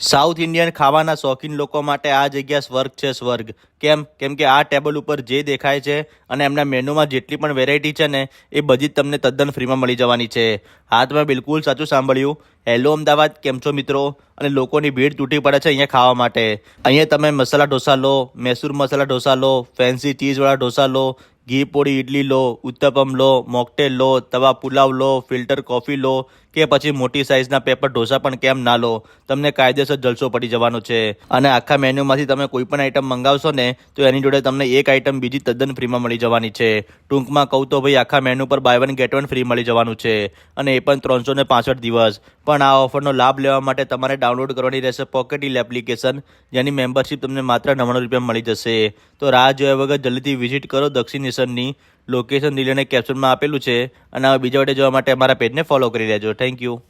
South Indian ખાવાના શોખીન લોકો માટે આ જગ્યા સ્વર્ગ છે સ્વર્ગ. કેમ? કેમ કે આ ટેબલ ઉપર જે દેખાય છે અને એમના મેનુમાં જેટલી પણ વેરાયટી છે ને, એ બધી જ તમને તદ્દન ફ્રીમાં મળી જવાની છે. હા તમે બિલકુલ સાચું સાંભળ્યું. હેલો અમદાવાદ. કેમ છો મિત્રો? અને લોકોની ભીડ તૂટી પડે છે અહીંયા ખાવા માટે. અહીંયા તમે મસાલા ઢોસા લો, મૈસૂર મસાલા ઢોસા લો ફેન્સી ચીઝવાળા ઢોસા લો ઘી પોળી ઇડલી લો, ઉત્તપમ લો, મોકટેલ લો, તવા પુલાવ લો, ફિલ્ટર કોફી લો કે પછી મોટી સાઇઝના પેપર ઢોસા પણ કેમ ના લો, તમને કાયદેસર જલસો પડી જવાનો છે. અને આખા મેન્યુમાંથી તમે કોઈ પણ આઈટમ મંગાવશો ને, તો એની જોડે તમને એક આઈટમ બીજી તદ્દન ફ્રીમાં મળી જવાની છે. ટૂંકમાં કહું તો ભાઈ, આખા મેનુ પર buy one get one free મળી જવાનું છે. અને એ પણ ત્રણસો ને પાસઠ દિવસ. પણ આ ઓફરનો લાભ લેવા માટે તમારે ડાઉનલોડ કરવાની રહેશે પોકેટ ઇલ એપ્લિકેશન જેની મેમ્બરશીપ તમને માત્ર નવ્વાણું રૂપિયા મળી જશે. તો રાહ જોયા વગર જલ્દીથી વિઝિટ કરો દક્ષિણેશનની લોકેશન રિલેને કેપ્શનમાં આપેલું છે. અને હવે બીજા વડે જોવા માટે અમારા પેજને ફોલો કરી લેજો. Thank you